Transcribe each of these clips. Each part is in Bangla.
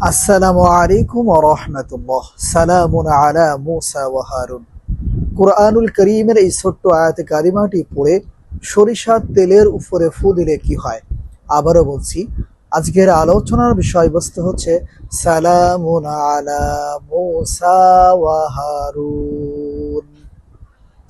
আসসালামু আলাইকুম রহমতুল্লাহ। সালামুন আলা মুসা ওয়া হারুন। কোরআনুল করিমের এই ছোট্ট আয়াতে কারিমাটি পড়ে সরিষার তেলের উপরে ফু দিলে কি হয়? আবারও বলছি, আজকের আলোচনার বিষয়বস্তু হচ্ছে, সালামুন আলা মুসা ওয়া হারুন।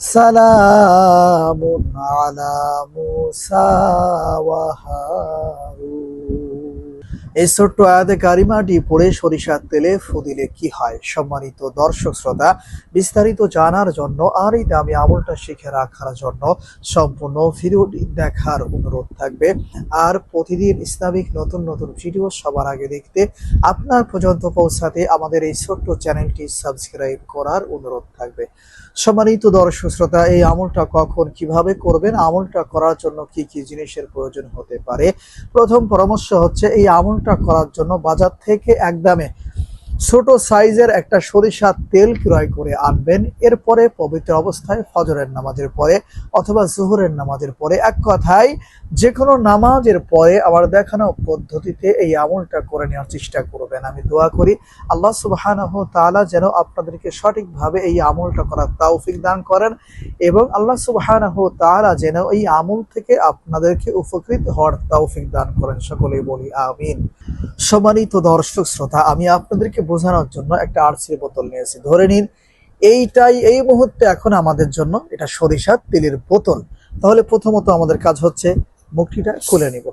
সালামুন আলা মুসা ওয়া হারুন। এই ছোট্ট আয়াতে কারিমাটি পড়ে সরিষার তেলে ফুদিলে কি হয়? সম্মানিত দর্শক শ্রোতা, বিস্তারিত জানার জন্য আর এই দামি আমলটা শিখে রাখার জন্য সম্পূর্ণ ভিডিওটি দেখার অনুরোধ থাকবে। আর প্রতিদিন ইসলামিক নতুন নতুন ভিডিও সবার আগে দেখতে আপনার পর্যন্ত পৌঁছাতে আমাদের এই ছোট্ট চ্যানেলটি সাবস্ক্রাইব করার অনুরোধ থাকবে। সম্মানিত দর্শক শ্রোতা, এই আমলটা কখন কীভাবে করবেন? আমলটা করার জন্য কি কি জিনিসের প্রয়োজন হতে পারে? প্রথম পরামর্শ হচ্ছে, এই আমলটা করার জন্য বাজার থেকে একদমে ছোট সাইজের একটা সরিষার তেল ক্রয় করে আনবেন। এরপরে পবিত্র অবস্থায় ফজরের নামাজের পরে অথবা জোহরের নামাজের পরে এক কথায় যে কোনো নামাজের পরে আবার দেখানো পদ্ধতিতে এই আমলটা করে নেওয়ার চেষ্টা করবেন। আমি দোয়া করি আল্লাহ সুবহানাহ তালা যেন আপনাদেরকে সঠিকভাবে এই আমলটা করার তাওফিক দান করেন এবং আল্লাহ সুবহানাহু তাআলা যেন এই আমল থেকে আপনাদেরকে উপকৃত হওয়ার তৌফিক দান করেন। সকলেই বলি আমিন। সম্মানিত দর্শক শ্রোতা, আমি আপনাদেরকে বোঝানোর জন্য একটা আরসির বোতল নিয়েছি। ধরে নিন, এইটাই, এই মুহূর্তে এখন আমাদের জন্য এটা সরিষার তেলের বোতল। তাহলে প্রথমত আমাদের কাজ হচ্ছে মুখটিটা খুলে নিব।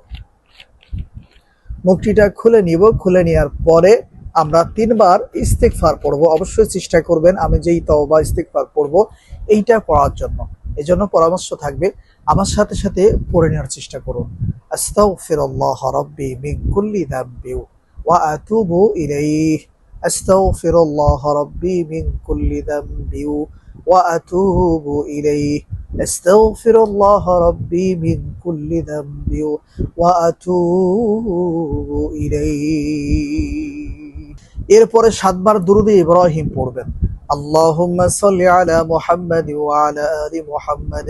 মুখটিটা খুলে নিব, খুলে নেওয়ার পরে আমরা তিনবার ইস্তেকফার পড়ব। অবশ্যই চেষ্টা করবেন, আমি যেই তওবা ইস্তেকফার পড়ব, এইটা পড়ার জন্য। এই জন্য পরামর্শ থাকবে আমার সাথে সাথে পড়ে নেওয়ার চেষ্টা করুন। আস্তাগফিরুল্লাহ রাব্বি মিন কুল্লি যামবি ওয়া আতুবু ইলাইহি। আস্তাগফিরুল্লাহ রাব্বি মিন কুল্লি যামবি ওয়া আতুবু ইলাইহি। আস্তাগফিরুল্লাহ রাব্বি মিন কুল্লি যামবি ওয়া আতুবু ইলাইহি। এরপরে সাতবার দুরুদে ইব্রাহিম পড়বেন। আল্লাহুম্মা সাল্লি আলা মুহাম্মাদ ওয়া আলা আলি মুহাম্মাদ।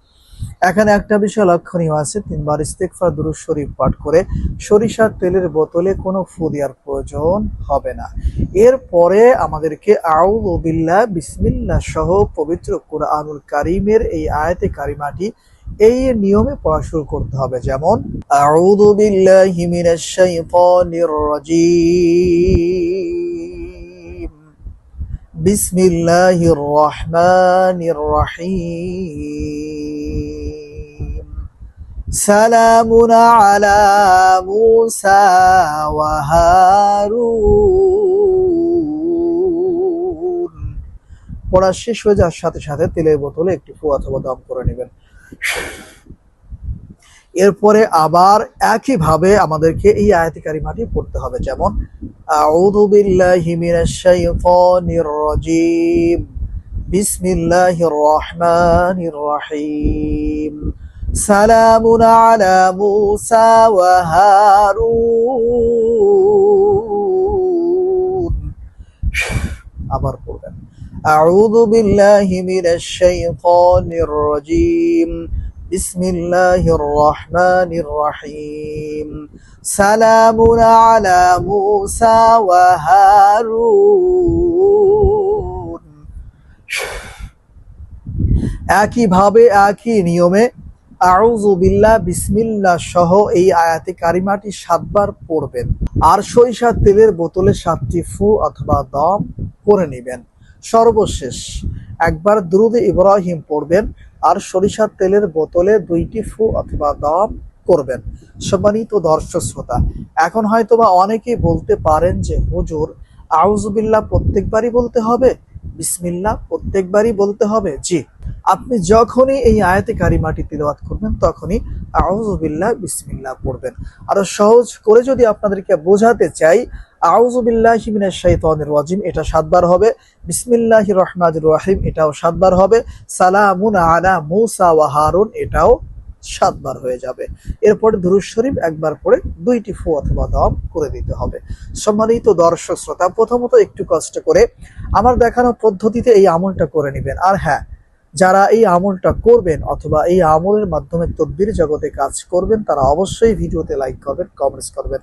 এখানে একটা বিষয় লক্ষণীয় আছে, তিনবার ইস্তেকফার দুরুদ শরীফ পাঠ করে সরিষার তেলের বোতলে কোনো ফু দেওয়ার প্রয়োজন হবে না। এরপরে আমাদেরকে আউযু বিল্লাহ, বিসমিল্লাহ সহ পবিত্র কোরআনুল কারিমের এই আয়াতে কারিমাটি এই নিয়মে পড়া শুরু করতে হবে। যেমন, আউযু বিল্লাহি বিসমিল্লাহির রহমানির রহিম। সালামুন আলা মুসা পড়া শেষ হয়ে যাওয়ার সাথে সাথে তেলের বোতলে একটি ফু অথবা দম করে নেবেন। এরপরে আবার একইভাবে আমাদেরকে এই আয়াতি কারিমাটি পড়তে হবে। যেমন, আউযু বিল্লাহি মিনাশ শাইতানির রাজিম। বিসমিল্লাহির রহমানির রহিম। সালামুন আলা মুসা ওয়া হারুন আবার পড়বেন أعوذ بالله من الشيطان الرجيم بسم الله الرحمن الرحيم سلام على موسى وهارون একইভাবে একই নিয়মে আউযু বিল্লাহ বিসমিল্লাহ সহ এই আয়াতে কারিমাটি সাতবার পড়বেন। আর সরিষার তেলের বোতলে সাতটি ফু অথবা দম করে নেবেন। সর্বশেষ, একবার দ্রুদে ইব্রাহিম পড়বেন আর সরিষার তেলের বোতলে দুইটি ফু অথবা দম করবেন। সম্মানিত দর্শক শ্রোতা, এখন হয়তো বা অনেকেই বলতে পারেন যে, হুজুর আউজুবিল্লাহ প্রত্যেকবারই বলতে হবে? বিসমিল্লাহ প্রত্যেকবারই বলতে হবে। জি। আপনি যখনই এই আয়াতে কারিমাটি তিলাওয়াত করবেন, তখনই আউজুবিল্লাহ বিসমিল্লাহ পড়বেন। আরও সহজ করে যদি আপনাদেরকে বোঝাতে চাই আউজুবিল্লাহি মিনাশ শাইতানির রাজিম, এটা সাতবার হবে। বিসমিল্লাহির রহমানির রহিম, এটাও সাতবার হবে। সালামুন আলা মুসা ওয়া হারুন, এটাও সাতবার হয়ে যাবে। এরপরে দুরুজ শরীফ একবার পরে দুইটি ফু অথবা দম করে দিতে হবে। সম্মানিত দর্শক শ্রোতা, প্রথমত একটু কষ্ট করে আমার দেখানো পদ্ধতিতে এই আমলটা করে নেবেন। আর হ্যাঁ যারা এই আমলটা করবেন অথবা এই আমলের মাধ্যমে তদ্বির জগতে কাজ করবেন, তারা অবশ্যই ভিডিওতে লাইক করবেন কমেন্টস করবেন।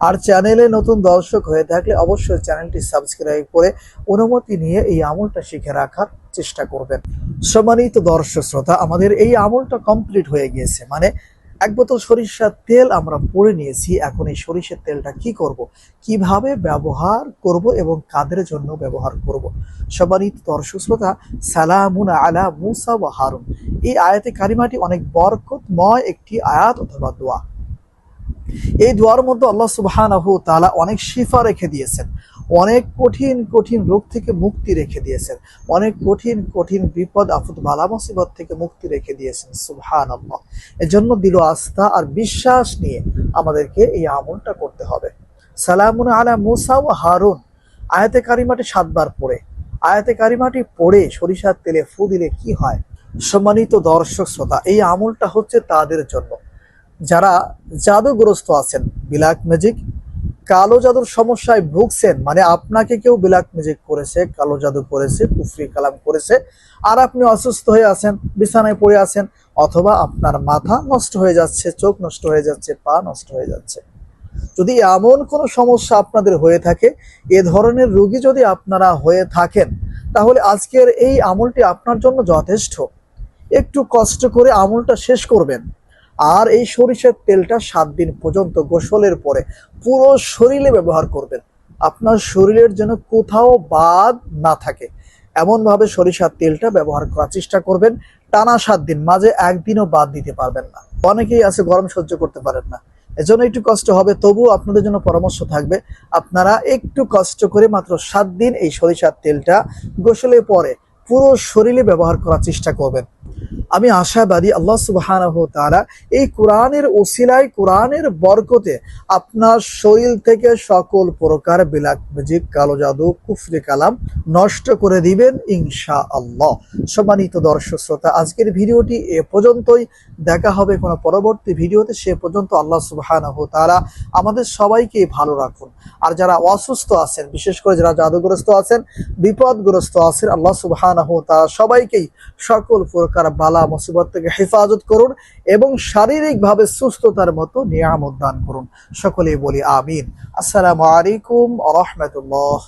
আর চ্যানেলে নতুন দর্শক হয়ে থাকলে অবশ্যই চ্যানেলটি সাবস্ক্রাইব করে অনুমতি নিয়ে এই আমলটা শিখে রাখার চেষ্টা করবেন। সম্মানিত দর্শক শ্রোতা, আমাদের এই আমলটা কমপ্লিট হয়ে গিয়েছে। মানে এক বোতল সরিষার তেল আমরা পরে নিয়েছি। এখন এই সরিষার তেলটা কি করব? কীভাবে ব্যবহার করব এবং কাদের জন্য ব্যবহার করব? সম্মানিত দর্শক শ্রোতা, সালামুন আলা মুসা ওয়া হারুন। এই আয়াতে কারিমাটি অনেক বরকতময় একটি আয়াত অথবা দোয়া। এই দোয়ার মধ্যে আল্লাহ সুবহানাহু তাআলা অনেক শিফা রেখে দিয়েছেন। অনেক কঠিন কঠিন রোগ থেকে মুক্তি রেখে দিয়েছেন। অনেক কঠিন কঠিন বিপদ আপদ বালা, মুসিবত থেকে মুক্তি রেখে দিয়েছেন। সুবহান আল্লাহ এজন্য দিল আস্থা আর বিশ্বাস নিয়ে আমাদেরকে এই আমলটা করতে হবে। সালামুন আলা মুসা ও হারুন। আয়াতে কারিমাটি সাতবার পড়ে। আয়াতে কারিমাটি পড়ে সরিষার তেলে ফু দিলে কি হয়? সম্মানিত দর্শক শ্রোতা, এই আমলটা হচ্ছে তাদের জন্য। যারা জাদুগ্রস্ত আছেন, বিলাক ম্যাজিক কালো জাদুর সমস্যায় ভুগছেন মানে আপনাকে কেউ বিলাক ম্যাজিক করেছে, কালো জাদু করেছে, কুফরি কালাম করেছে, আর আপনি অসুস্থ হয়ে আছেন, বিছানায় পড়ে আছেন, অথবা আপনার মাথা নষ্ট হয়ে যাচ্ছে, চোখ নষ্ট হয়ে যাচ্ছে, পা নষ্ট হয়ে যাচ্ছে। যদি এমন কোনো সমস্যা আপনাদের হয়ে থাকে, এ ধরনের রোগী যদি আপনারা হয়ে থাকেন, তাহলে আজকের এই আমলটি আপনার জন্য যথেষ্ট। একটু কষ্ট করে আমলটা শেষ করবেন। আর এই সরিষার তেলটা সাত দিন পর্যন্ত গোসলের পরে পুরো শরীরে ব্যবহার করবেন। আপনার শরীরের যেন কোথাও বাদ না থাকে। এমনভাবে সরিষার তেলটা ব্যবহার করার চেষ্টা করবেন। টানা সাত দিন, মাঝে একদিনও বাদ দিতে পারবেন না। অনেকেই আছে, গরম সহ্য করতে পারেন না। এজন্য একটু কষ্ট হবে, তবুও আপনাদের জন্য পরামর্শ থাকবে, আপনারা একটু কষ্ট করে মাত্র সাত দিন এই সরিষার তেলটা গোসলে পরে পুরো শরীরে ব্যবহার করার চেষ্টা করবেন। আমি আশাবাদী আল্লাহ সুবহানাহু তাআলা এই কোরআনের ওসিলায়, কোরআনের বরকতে আপনার শরীর থেকে সকল প্রকার বিলাক কালো জাদু, কুফরি কালাম নষ্ট করে দিবেন ইনশা আল্লাহ সম্মানিত দর্শক শ্রোতা, আজকের ভিডিওটি এ পর্যন্তই। দেখা হবে কোনো পরবর্তী ভিডিওতে। সে পর্যন্ত আল্লাহ সুবহানাহু তারা আমাদের সবাইকে ভালো রাখুন। আর যারা অসুস্থ আছেন, বিশেষ করে যারা জাদুগ্রস্ত আছেন, বিপদগ্রস্ত আছেন, আল্লাহ সুবহানাহু তাআলা সবাইকেই সকল প্রকার বালা, মুসিবত থেকে হেফাজত করুন এবং শারীরিকভাবে সুস্থতার মতো নিয়ামত দান করুন। সকলেই বলি আমিন। আসসালামু আলাইকুম রহমতুল্লাহ।